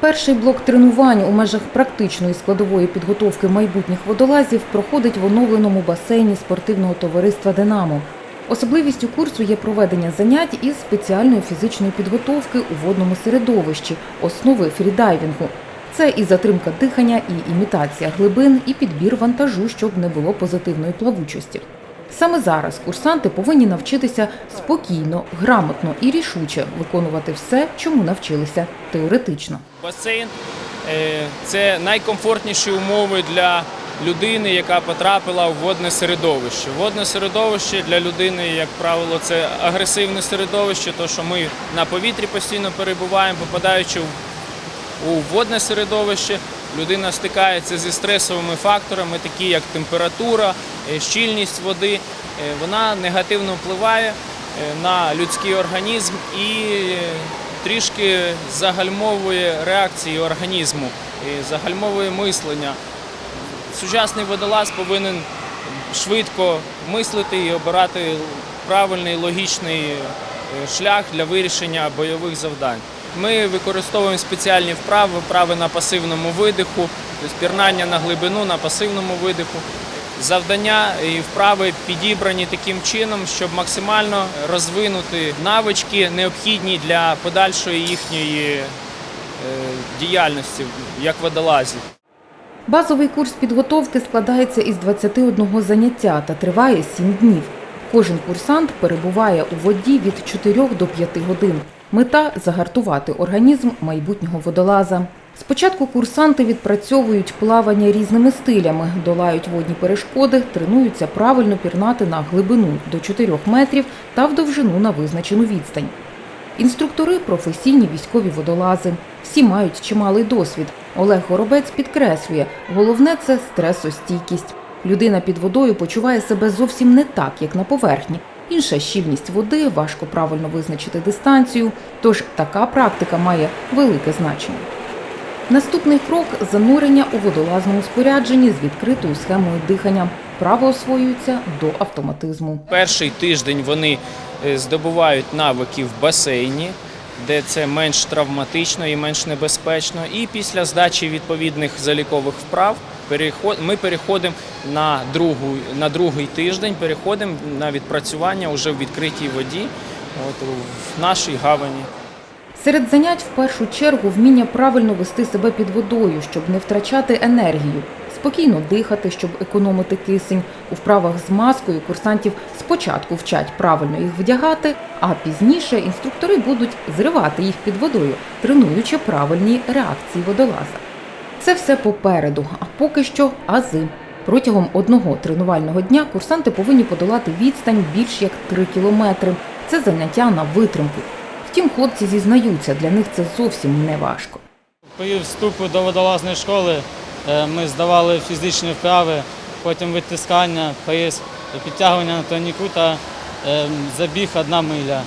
Перший блок тренувань у межах практичної складової підготовки майбутніх водолазів проходить в оновленому басейні спортивного товариства Динамо. Особливістю курсу є проведення занять із спеціальної фізичної підготовки у водному середовищі, основи фрідайвінгу. Це і затримка дихання, і імітація глибин, і підбір вантажу, щоб не було позитивної плавучості. Саме зараз курсанти повинні навчитися спокійно, грамотно і рішуче виконувати все, чому навчилися теоретично. Басейн е, це найкомфортніші умови для людини, яка потрапила в водне середовище. Водне середовище для людини, як правило, це агресивне середовище, то що ми на повітрі постійно перебуваємо, попадаючи в у водне середовище, людина стикається зі стресовими факторами, такі як температура, е, щільність води. Е, Вона негативно впливає е, на людський організм і трішки загальмовує реакції організму, загальмовує мислення. Сучасний водолаз повинен швидко мислити і обирати правильний логічний шлях для вирішення бойових завдань. Ми використовуємо спеціальні вправи, вправи на пасивному видиху, тобто пірнання на глибину на пасивному видиху. Завдання і вправи підібрані таким чином, щоб максимально розвинути навички, необхідні для подальшої їхньої е, діяльності як водолазів. Базовий курс підготовки складається із 21 заняття та триває 7 днів. Кожен курсант перебуває у воді від 4 до 5 годин. Мета загартувати організм майбутнього водолаза. Спочатку курсанти відпрацьовують плавання різними стилями, долають водні перешкоди, тренуються правильно пірнати на глибину до 4 метрів та в довжину на визначену відстань. Інструктори професійні військові водолази. Всі мають чималий досвід. Олег Горобець підкреслює, головне це стресостійкість. Людина під водою почуває себе зовсім не так, як на поверхні. Інша щільність води, важко правильно визначити дистанцію. Тож така практика має велике значення. Наступний крок занурення у водолазному спорядженні з відкритою схемою дихання. Право освоюється до автоматизму. Перший тиждень вони е, здобувають навики в басейні, де це менш травматично і менш небезпечно. І після здачі відповідних залікових вправ ми переходимо на, другу, на другий тиждень, переходимо на відпрацювання вже в відкритій воді, от, в нашій гавані. Серед занять в першу чергу вміння правильно вести себе під водою, щоб не втрачати енергію, спокійно дихати, щоб економити кисень. У вправах з маскою курсантів спочатку вчать правильно їх вдягати, а пізніше інструктори будуть зривати їх під водою, тренуючи правильні реакції водолаза. Це все попереду, а поки що ази. Протягом одного тренувального дня курсанти повинні подолати відстань більш як 3 кілометри. Це заняття на витримку. Втім, хлопці зізнаються, для них це зовсім не важко. При вступу до водолазної школи е, ми здавали фізичні вправи, потім витискання, прес, підтягування на тоніку та е, забіг одна миля.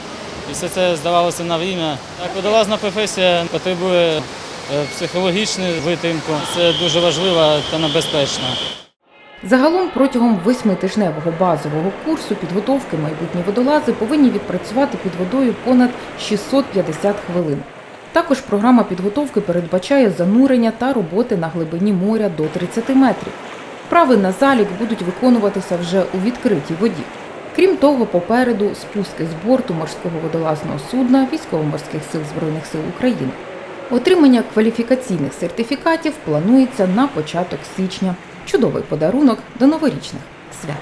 І все це здавалося на время. Так, водолазна професія потребує психологічну витримку. Це дуже важливо та небезпечно. Загалом протягом восьмитижневого базового курсу підготовки майбутні водолази повинні відпрацювати під водою понад 650 хвилин. Також програма підготовки передбачає занурення та роботи на глибині моря до 30 метрів. Вправи на залік будуть виконуватися вже у відкритій воді. Крім того, попереду спуски з борту морського водолазного судна Військово-морських сил Збройних сил України. Отримання кваліфікаційних сертифікатів планується на початок січня. Чудовий подарунок до новорічних свят.